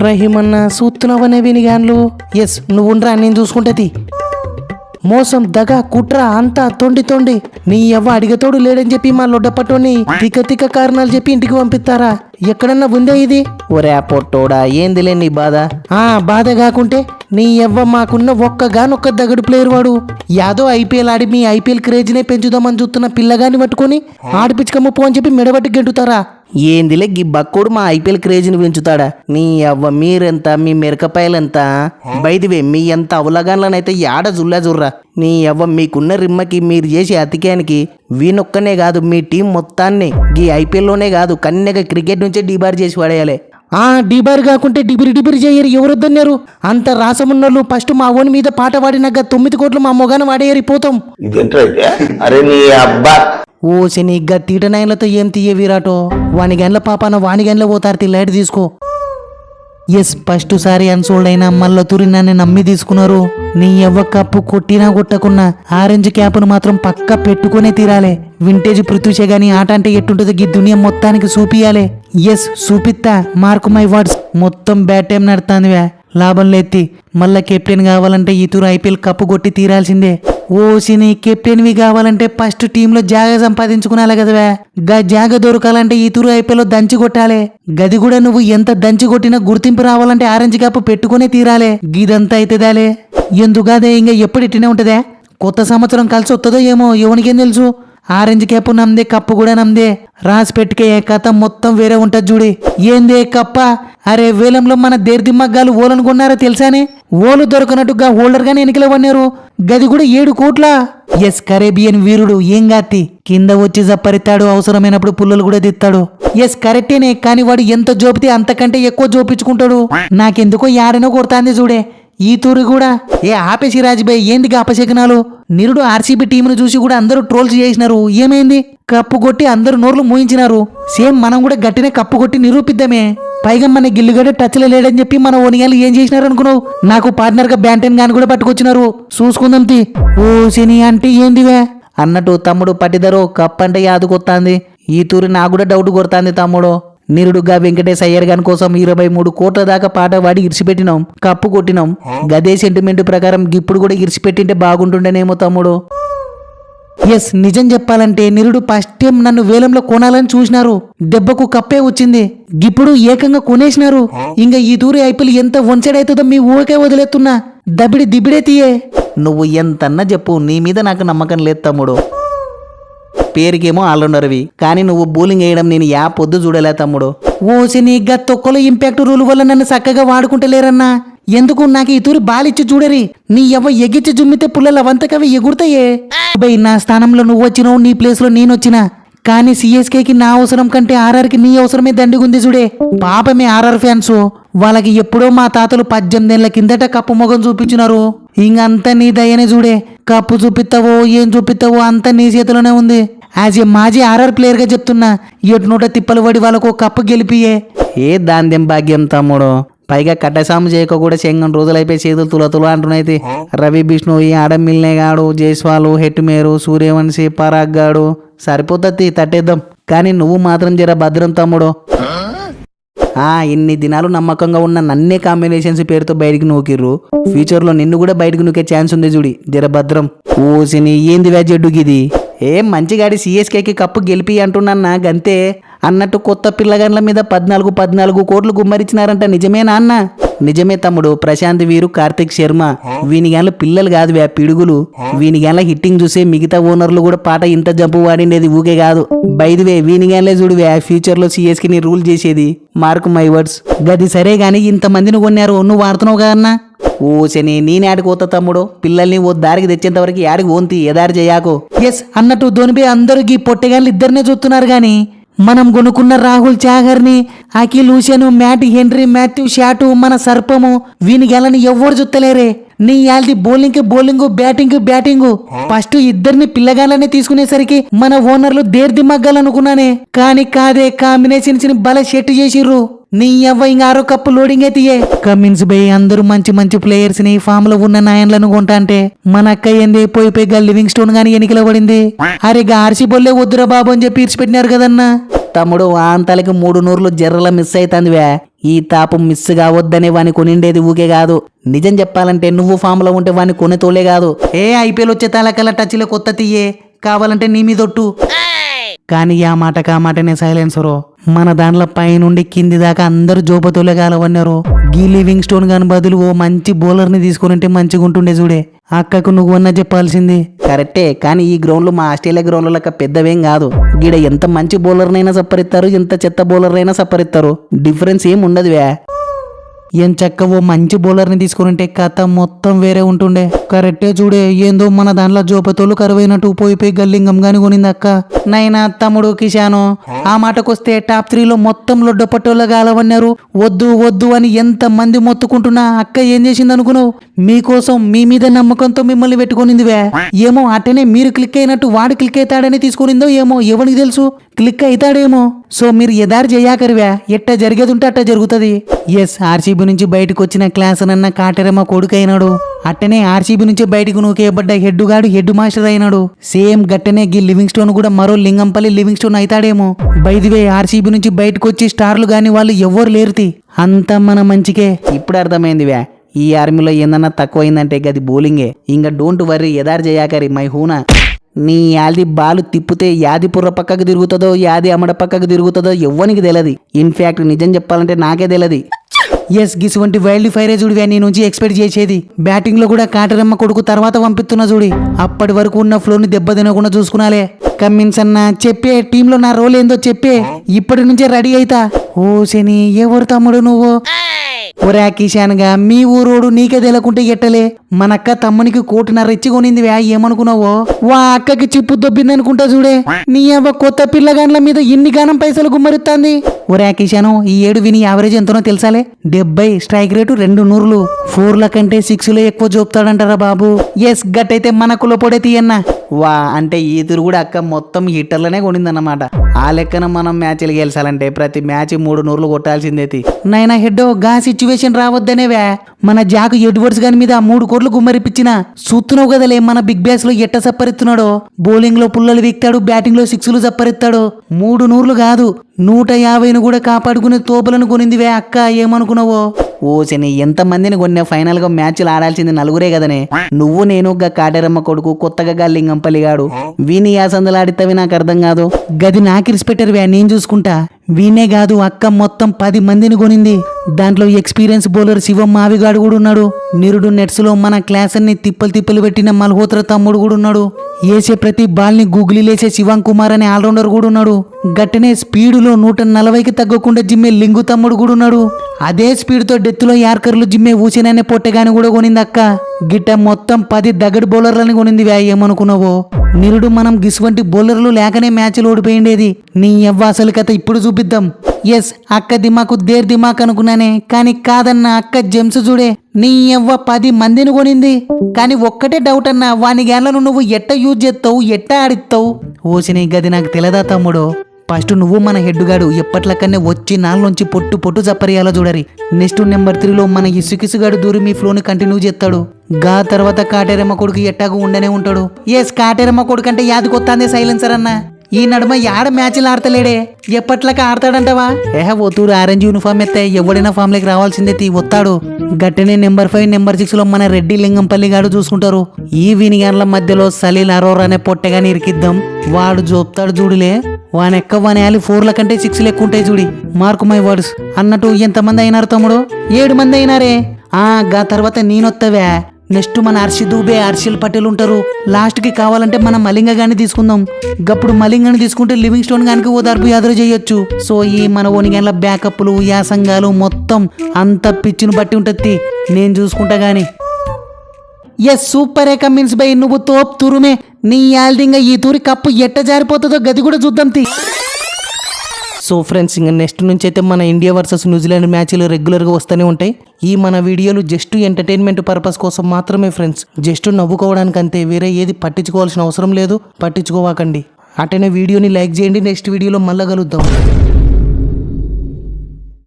రహీమన్న సూత్తున్నావనే వినిగాన్లు yes నువ్వుండ్రా నేను చూసుకుంటది మోసం దగ కుట్ర అంతా తొండి తొండి. నీ ఎవ్వ అడిగతోడు లేడని చెప్పి మా లొడ్డపట్టుని తిక్క తిక్క కారణాలు చెప్పి ఇంటికి పంపిస్తారా? ఎక్కడన్నా ఉందే ఇది? ఒరే పొట్టోడా ఏందిలే నీ బాధ? ఆ బాధ కాకుంటే నీ ఎవ్వ మాకున్న ఒక్కగానొక్క దగడు ప్లేయర్ వాడు. యాదో ఐపీఎల్ ఆడి మీ ఐపీఎల్ క్రేజ్నే పెంచుదామని చూస్తున్న పిల్లగాని పట్టుకొని ఆడిపించుకమ్మ అని చెప్పి మెడబట్టి గెంటుతారా? ఏందిలే గి బక్కోడు మా ఐపీఎల్ క్రేజ్ని పెంచుతాడా? నీ అవ్వ మీరెంత మీ మిరకపాయలెంత? బైదివే మీ ఎంత అవలగాన్లనైతే యాడ జుల్లా జుర్రా? నీ అవ్వ మీకున్న రిమ్మకి మీరు చేసే అతికానికి వీనొక్కనే కాదు మీ టీం మొత్తాన్ని. గీ ఐపీఎల్లోనే కాదు కన్నెగా క్రికెట్ నుంచే డీబార్ చేసి పడేయాలి ఆ డీబార్ కాకుంటే డిబిరి డిబిరి చేయరు ఎవరొద్దన్నారు అంత రాసమున్నోళ్ళు ఫస్ట్ మా ఓని మీద పాట పాడినాక తొమ్మిది కోట్లు మా మొగాన వాడేయరి పోతాం. అరే నీ అబ్బా! ఓ శనిగ్గా తీటనాయలతో ఏం తీయ విరాటో? వాని గండ్ల పాపాన వాని గండ్ల పోతారు తీ లైట్ తీసుకో. ఎస్ ఫస్ట్ సారి అన్సోల్డ్ అయినా మళ్ళా తూరి నన్ను నమ్మి తీసుకున్నారు. నీ ఎవ్వ కప్పు కొట్టినా కొట్టకున్నా ఆరెంజ్ క్యాప్ను మాత్రం పక్క పెట్టుకునే తీరాలే. వింటేజ్ పృథ్వీషే గాని ఆట అంటే ఎట్టుంటుందో ఈ దునియా మొత్తానికి చూపియాలే. ఎస్ చూపిత్తా. మార్క్ మై వర్డ్స్ మొత్తం బ్యాట్ టైం నడుతాందివే లాభం లేతి మళ్ళా కెప్టెన్ కావాలంటే ఈ తూరు ఐపీఎల్ కప్పు కొట్టి తీరాల్సిందే. ఓసిని కెప్టెన్వి కావాలంటే ఫస్ట్ టీంలో జాగ సంపాదించుకునాలి కదవే గా జాగ దొరకాలంటే ఈ తూరు ఐపీఎల్ దంచి కొట్టాలి. గది కూడా నువ్వు ఎంత దంచి కొట్టినా గుర్తింపు రావాలంటే ఆరెంజ్ కప్పు పెట్టుకునే తీరాలే. గిదంతా అయితేదాలే ఎందుకదే ఇంకా ఎప్పుడు ఇట్టినే ఉంటుందే? కొత్త సంవత్సరం కలిసి వస్తుందో ఏమో ఏం తెలుసు? ఆరెంజ్ క్యాప్ నమ్దే కప్పు కూడా నమ్దే. రాసి పెట్టుకే కథ మొత్తం వేరే ఉంటుంది చూడి ఏందే కప్ప? అరే వేలంలో మన దేర్దిమ్మగ్గాలు ఓలను కొన్నారో తెలుసానే? ఓలు దొరకనట్టుగా హోల్డర్ గానే ఎన్నికలు పన్నారు గది కూడా ఏడు కోట్ల? ఎస్ కరేబియన్ వీరుడు ఏం గాతి? కింద వచ్చి జప్పరిస్తాడు అవసరమైనప్పుడు పుల్లలు కూడా తిత్తాడు ఎస్ కరెక్టేనే కానీ వాడు ఎంత జోపితే అంతకంటే ఎక్కువ జోపించుకుంటాడు. నాకెందుకో యాడనో కొడతాంది చూడే ఈ తూరి కూడా? ఏ ఆపేసి రాజుబాయ్ ఏంది అపశకనాలు? నిరుడు ఆర్సీబీ టీంను చూసి కూడా అందరూ ట్రోల్స్ చేసినారు. ఏమైంది? కప్పు కొట్టి అందరూ నోర్లు మూయించినారు. సేమ్ మనం కూడా గట్టినే కప్పు కొట్టి నిరూపిద్దామే. పైగా మన గిల్లుగడ టచ్లో లేడని చెప్పి మన ఓనియాలు ఏం చేసినారు అనుకున్నావు? నాకు పార్ట్నర్గా గాని కూడా పట్టుకొచ్చినారు. చూసుకుందాం తి. ఓ సినీ అంటే ఏందివే? అన్నట్టు తమ్ముడు పట్టిదరో కప్ అంటే యాదుకొత్తాంది. ఈ తూరి నాకు కూడా డౌట్ కొడుతాంది తమ్ముడు. నిరుడుగా వెంకటేశ్ అయ్యర్ గారి కోసం ఇరవై మూడు కోట్ల దాకా పాట వాడి ఇరిచిపెట్టినాం కప్పు కొట్టినాం. గదే సెంటిమెంట్ ప్రకారం ఇప్పుడు కూడా ఇరిచిపెట్టింటే బాగుంటుండేనేమో తమ్ముడు. ఎస్ నిజం చెప్పాలంటే నిరుడు ఫస్ట్ టైం నన్ను వేలంలో కొనాలని చూసినారు. దెబ్బకు కప్పే వచ్చింది. ఇప్పుడు ఏకంగా కొనేసినారు. ఇంకా ఈ దూరి ఐపీఎల్ ఎంత వన్సైడ్ అవుతుందో మీ ఊరికే వదిలేస్తున్నా. దబిడి దిబిడే తీయే. నువ్వు ఎంతన్నా చెప్పు నీ మీద నాకు నమ్మకం లేదు తమ్ముడు. పేరుకేమో ఆల్రౌండర్వి కానీ నువ్వు బౌలింగ్ వేయడం నేను యా పొద్దు చూడలే తమ్ముడు. ఓసి నీ గా తొక్కలో ఇంపాక్ట్ రూల్ వల్ల నన్ను చక్కగా వాడుకుంటలేరన్నా ఎందుకు నాకు ఈ తూరి బాలిచ్చి చూడరి? నీ ఎవ ఎగిచ్చి జుమ్మితే పుల్లలు అవంతకవి ఎగురుతాయే? బై నా స్థానంలో నువ్వు వచ్చినావు నీ ప్లేస్లో నేను వచ్చినా. కానీ సిఎస్కేకి నా అవసరం కంటే ఆర్ఆర్కి నీ అవసరమే దండిగుంది చూడే. పాపమే ఆర్ఆర్ ఫ్యాన్స్. వాళ్ళకి ఎప్పుడో మా తాతలు పద్దెనిమిదేళ్ళ కిందట కప్పు మొగం చూపించినారు. ఇంకంతా నీ దయనే చూడే. కప్పు చూపిస్తావో ఏం చూపిస్తావో అంతా నీ చేతిలోనే ఉంది. యాజ్ ఏ మాజీ ఆర్ఆర్ ప్లేయర్గా చెప్తున్నా ఎటు నూట తిప్పలు పడి వాళ్ళకు కప్పు గెలిపియే. ఏ దాందేం భాగ్యం తమ్ముడు? పైగా కట్టసాము చేయక కూడా చెంగం రోజులైపోయి చేతులు తుల తుల అంటున్నైతే రవి బిష్ణు ఈ ఆడమిల్నే గాడు జైస్వాలు హెట్మేరు సూర్యవంశి పరాగ్ గాడు సరిపోతుంది తట్టేద్దాం. కానీ నువ్వు మాత్రం జర భద్రం తమ్ముడు. ఆ ఇన్ని దినాలు నమ్మకంగా ఉన్న నన్నే కాంబినేషన్స్ పేరుతో బయటికి నూకిర్రు. ఫ్యూచర్లో నిన్ను కూడా బయటకు నూకే ఛాన్స్ ఉంది చూడి జర భద్రం. ఓసిని ఏంది వ్యాజెడ్డుకి ఇది ఏం మంచిగాడి సిఎస్కేకి కప్పు గెలిపి అంటున్నా గంతే? అన్నట్టు కొత్త పిల్లగాండ్ల మీద పద్నాలుగు పద్నాలుగు కోట్లు గుమ్మరిచినారంట నిజమేనా అన్న? నిజమే తమ్ముడు ప్రశాంత్ వీరు కార్తిక్ శర్మ. వీని గాన్ల పిల్లలు కాదు వ్యా పిడుగులు. వీని గాన్ల హిట్టింగ్ చూసే మిగతా ఓనర్లు కూడా పాట ఇంత జంపు వాడిండేది ఊకే కాదు. బైదివే వీని చూడు చూడువే ఫ్యూచర్లో సిఎస్కి ని రూల్ చేసేది. మార్క్ మై వర్డ్స్ గది సరే గాని ఇంతమందిని కొన్నారు నువ్వు వాడుతున్నావు కదా ఓ శని నేనే ఆడికి తమ్ముడు. పిల్లల్ని ఓ దారికి తెచ్చేంత వరకు యాడికి ఓంతి ఎదారి చేయకు. ఎస్ అన్నట్టు ధోనిపై అందరూ ఈ పొట్టెగాళ్ళు ఇద్దరినే చూస్తున్నారు కానీ మనం కొనుక్కున్న Rahul చాగర్ని Akeal Hosein Matt Henry Matthew Short మన సర్పము వీని గెలని ఎవ్వరు చూత్తలేరే నీ యాల్ది bowling bowling batting batting first ఇద్దరిని పిల్లగాళ్ళని తీసుకునేసరికి మన ఓనర్లు దేర్దిమ్మగ్గాలనుకున్నానే కానీ కాదే కాంబినేషన్స్ని బల షెట్ చేసిర్రు. నీ అవ్వ ఇంకా ఆరో కప్పు లోడింగ్ అయితే కమిన్స్ బై అందరూ మంచి మంచి ప్లేయర్స్ని ఫామ్లో ఉన్న నాయన్లను కొంటా అంటే మన అక్క ఏంది పోయి పోయి లివింగ్ స్టోన్ గాని ఎన్నికల పడింది. అరే ఆర్సీ బొల్లే వద్దురా బాబు అని చెప్పి ఇడిచిపెట్టినారు కదన్నా. తమ్ముడు ఆంతలకి మూడు నూర్లు జర్రల మిస్ అవుతుందివే ఈ తాపం మిస్ కావద్దనే వాని కొనిండేది ఊకే కాదు. నిజం చెప్పాలంటే నువ్వు ఫామ్లో ఉంటే వాని కొనేతోలే కాదు. ఏ ఐపీఎల్ వచ్చే తలకల టచ్లో కొత్త తీయే? కావాలంటే నీ మీదొట్టు కానీ ఆ మాట కా మాటనే సైలెన్సరో మన దాంట్లో పైనుండి కింది దాకా అందరూ జోపతోలే కాలవన్నారు. గీ లివింగ్ స్టోన్ గాని బదులు ఓ మంచి బౌలర్ని తీసుకుని మంచిగా ఉంటుండే చూడే అక్కకు నువ్వు అన్న చెప్పాల్సింది. కరెక్టే కానీ ఈ గ్రౌండ్లో మా ఆస్ట్రేలియా గ్రౌండ్ లెక్క పెద్దవేం కాదు. గీడ ఎంత మంచి బౌలర్నైనా సప్పరిస్తారు ఎంత చెత్త బౌలర్నైనా సప్పరిస్తారు డిఫరెన్స్ ఏం ఉండదువే ఏం చక్క ఓ మంచి బౌలర్ని తీసుకుని కథ మొత్తం వేరే ఉంటుండే. కరెక్టే చూడే ఏందో మన దాంట్లో జోపతోలు కరువైనట్టు పోయి పోయి గల్లింగం గాని కొనింది అక్క. నైనా తమ్ముడు కిషాను ఆ మాటకొస్తే టాప్ త్రీలో మొత్తం లొడ్డపట్టోళ్ళ గాలవన్నారు వద్దు వద్దు అని ఎంత మంది మొత్తుకుంటున్నా అక్క ఏం చేసింది అనుకున్నావు మీకోసం మీ మీద నమ్మకంతో మిమ్మల్ని పెట్టుకునిందివే. ఏమో అట్టనే మీరు క్లిక్ అయినట్టు వాడు క్లిక్ అవుతాడని తీసుకునిందో ఏమో ఎవరికి తెలుసు? క్లిక్ అవుతాడేమో. సో మీరు ఎదారు చేయాకరివా ఎట్టా జరిగేది ఉంటే అట్టా జరుగుతుంది? ఎస్ ఆర్సీబీ నుంచి బయటకు వచ్చిన క్లాస్ నన్న కాటరమ్మ కొడుకైనాడు. అట్టనే ఆర్సీబీ నుంచి బయటకు నూకేయబడ్డ హెడ్డుగాడు హెడ్ మాస్టర్ అయినాడు. సేమ్ గట్టనే గి లివింగ్ స్టోన్ కూడా మరో లింగంపల్లి లివింగ్ స్టోన్ అవుతాడేమో బైదివే ఆర్సీబీ నుంచి బయటకు వచ్చి స్టార్లు గాని వాళ్ళు ఎవ్వరు లేరుతి. అంతా మన మంచికే. ఇప్పుడు అర్థమైందివే ఈ ఆర్మీలో ఏందన్నా తక్కువైందంటే గది బౌలింగే. ఇంకా డోంట్ వర్రీ ఎదారు చేయాకరి మై హూనా. నీ యాది బాలు తిప్పితే యాది పుర్ర పక్కకు తిరుగుతుందో యాది అమ్మడ పక్కకు తిరుగుతుందో ఎవ్వనికి తెలియదు ఇన్ఫ్యాక్ట్ నిజం చెప్పాలంటే నాకే తెలియదు ఎస్ గిసువంటి వైల్డ్ ఫైరే చూడివే నీ నుంచి ఎక్స్పెక్ట్ చేసేది. బ్యాటింగ్లో కూడా కాటరమ్మ కొడుకు తర్వాత పంపిస్తున్న చూడి. అప్పటి వరకు ఉన్న ఫ్లోని దెబ్బ తినకుండా చూసుకున్నాలే. కమ్మిన్స్ అన్న చెప్పే టీంలో నా రోల్ ఏందో చెప్పే. ఇప్పటి నుంచే రెడీ అయితా. ఓ శని ఎవరు తమ్ముడు నువ్వు? ఒరే కిషాన్గా మీ ఊరోడు నీకే తెలకుంటే ఎట్టలే? మన అక్క తమ్మునికి కోటిన్నర ఇచ్చి కొనింది వ్యా ఏమనుకున్నావో? వా అక్కకి చిప్పు దొబ్బింది అనుకుంటా చూడే. నీ అవ్వ కొత్త పిల్లగాండ్ల మీద ఇన్ని గానం పైసలు గుమ్మరిస్తాంది ఒరే కిషాను ఈ ఏడు విని యావరేజ్ ఎంతనో తెలుసాలే? డెబ్బై స్ట్రైక్ రేటు రెండు నూరులు. ఫోర్ల కంటే సిక్స్లో ఎక్కువ చూపుతాడంటారా బాబు. ఎస్ గట్టయితే మన కులపొడే తీయన్న. వా అంటే ఈదురు కూడా అక్క మొత్తం హిట్టర్లనే కొనిందన్నమాట. ఆ లెక్కన మనం మ్యాచ్లు గెలిచాలంటే ప్రతి మ్యాచ్ మూడు నూరులు కొట్టాల్సిందేతి. నైనా హెడ్ గాసిచ్చు సిచ్యువేషన్ రావద్దనేవే. మన జాకు ఎడ్వర్డ్స్ గాని మీద మూడు కోట్లు గుమ్మరిపించిన చూస్తున్నావు కదలే మన బిగ్ బ్యాస్లో ఎట్ట సప్పరిస్తున్నాడో బౌలింగ్లో పుల్లలు వీక్తాడు బ్యాటింగ్లో సిక్స్లు సప్పరిస్తాడు మూడు నూర్లు కాదు నూట యాభైను కూడా కాపాడుకునే తోపులను కొనిందివే అక్క ఏమనుకున్నావో? ఓ శని ఎంత మందిని కొన్నా ఫైనల్గా మ్యాచ్లు ఆడాల్సింది నలుగురే కదనే. నువ్వు నేను గా కాటేరమ్మ కొడుకు కొత్తగా గా లింగంపల్లిగాడు. వీని యాసందలాడితవి నాకు అర్థం కాదు. గది నాకిరిసి పెట్టరువే వే నేను చూసుకుంటా. వీనే కాదు అక్క మొత్తం పది మందిని కొనింది. దాంట్లో ఎక్స్పీరియన్స్ బౌలర్ శివం మావిగాడు కూడా ఉన్నాడు. నిరుడు నెట్స్లో మన క్లాస్ అన్ని తిప్పలు తిప్పలు పెట్టిన మల్హోత్ర తమ్ముడు కూడా ఉన్నాడు. వేసే ప్రతి బాల్ని గూగులీలేసే శివం కుమార్ అనే ఆల్రౌండర్ కూడా ఉన్నాడు. గట్టనే స్పీడులో నూట నలభైకి తగ్గకుండా జిమ్మే లింగు తమ్ముడు కూడా ఉన్నాడు. అదే స్పీడ్తో డెత్తులో యార్కర్లు జిమ్మే ఊసిననే పొట్టగాని కూడా కొనింది అక్క. గిట్ట మొత్తం పది దగడు బౌలర్లని కొనింది వ్యా ఏమనుకున్నావో? నిరుడు మనం గిసువంటి బౌలర్లు లేకనే మ్యాచ్లు ఓడిపోయిండేది. నీ ఎవ్వ అసలు కథ ఇప్పుడు చూపిద్దాం. ఎస్ అక్క దిమాకు దేర్ దిమాక్ అనుకున్నానే కానీ కాదన్న అక్క జెమ్స్ చూడే. నీ ఎవ్వ పది మందిని కొనింది. కానీ ఒక్కటే డౌట్ అన్న వాని గ్యాన్లను నువ్వు ఎట్ట యూజ్ చేస్తావు ఎట్ట ఆడిస్తావు ఓసిని గది నాకు తెలదా తమ్ముడు? ఫస్ట్ నువ్వు మన హెడ్డుగాడు. ఎప్పట్లకన్నా వచ్చి నాలోంచి పొట్టు పొట్టు చప్పరియాలో చూడరి. నెక్స్ట్ నెంబర్ త్రీలో మన ఇసుకిసుగాడు దూరి మీ ఫ్లోని కంటిన్యూ చేస్తాడు. గా తర్వాత కాటేరమ్మ కొడుకు ఎట్టాగు ఉండనే ఉంటాడు. ఎస్ కాటేరమ్మ కొడుకు అంటే యాదకొత్తాందే సైలెన్సర్ అన్న. ఈ నడుమ యాడ మ్యాచ్లు ఆడతలేడే? ఎప్పట్లక ఆడతాడంటవా? ఏహ ఒత్తుడు ఆరెంజ్ యూనిఫామ్ ఎత్తే ఎవడైనా ఫామ్లోకి రావాల్సిందే తీ వస్తాడు గట్టనే నెంబర్ ఫైవ్ నెంబర్ సిక్స్లో మన రెడ్డి లింగంపల్లి గాడు చూసుకుంటారు. ఈ వినిగాన్ల మధ్యలో సలీల్ అరోర్ అనే పొట్టగాని ఇరికిద్దాం. వాడు జోపుతాడు చూడులే. వానెక్క వానేయాలి ఫోర్ల కంటే సిక్స్ లెక్క ఉంటాయి చూడి. మార్కు మై వర్డ్స్ అన్నట్టు ఎంతమంది అయినారు తమ్ముడు? ఏడు మంది అయినారే. ఆ గా తర్వాత నేనొత్తవే. నెక్స్ట్ మన హర్షి దూబే హర్షిల్ పటేల్ ఉంటారు. లాస్ట్కి కావాలంటే మనం మలింగ గాని తీసుకుందాం. గప్పుడు మలింగని తీసుకుంటే లివింగ్ స్టోన్ గానికి ఓదార్పు యాదరు చేయొచ్చు. సో ఈ మన ఓనిగన్ల బ్యాకప్లు యాసంగాలు మొత్తం అంత పిచ్చిని బట్టి ఉంటుంది. నేను చూసుకుంటా గాని. ఎస్ సూపర్ ఏ కమిన్స్ బై నువ్వు తోప్ తురుమే. నీ యాల్డింగా ఈ తూరి కప్పు ఎట్ట జారిపోతుందో గది కూడా చూద్దాం తి. సో ఫ్రెండ్స్ ఇంకా నెక్స్ట్ నుంచి అయితే మన ఇండియా వర్సెస్ న్యూజిలాండ్ మ్యాచ్లు రెగ్యులర్గా వస్తూనే ఉంటాయి. ఈ మన వీడియోలు జస్ట్ ఎంటర్టైన్మెంట్ పర్పస్ కోసం మాత్రమే ఫ్రెండ్స్. జస్ట్ నవ్వుకోవడానికి అంతే వేరే ఏది పట్టించుకోవాల్సిన అవసరం లేదు. పట్టించుకోవాకండి. అటనే వీడియోని లైక్ చేయండి. నెక్స్ట్ వీడియోలో మళ్ళా కలుద్దాం.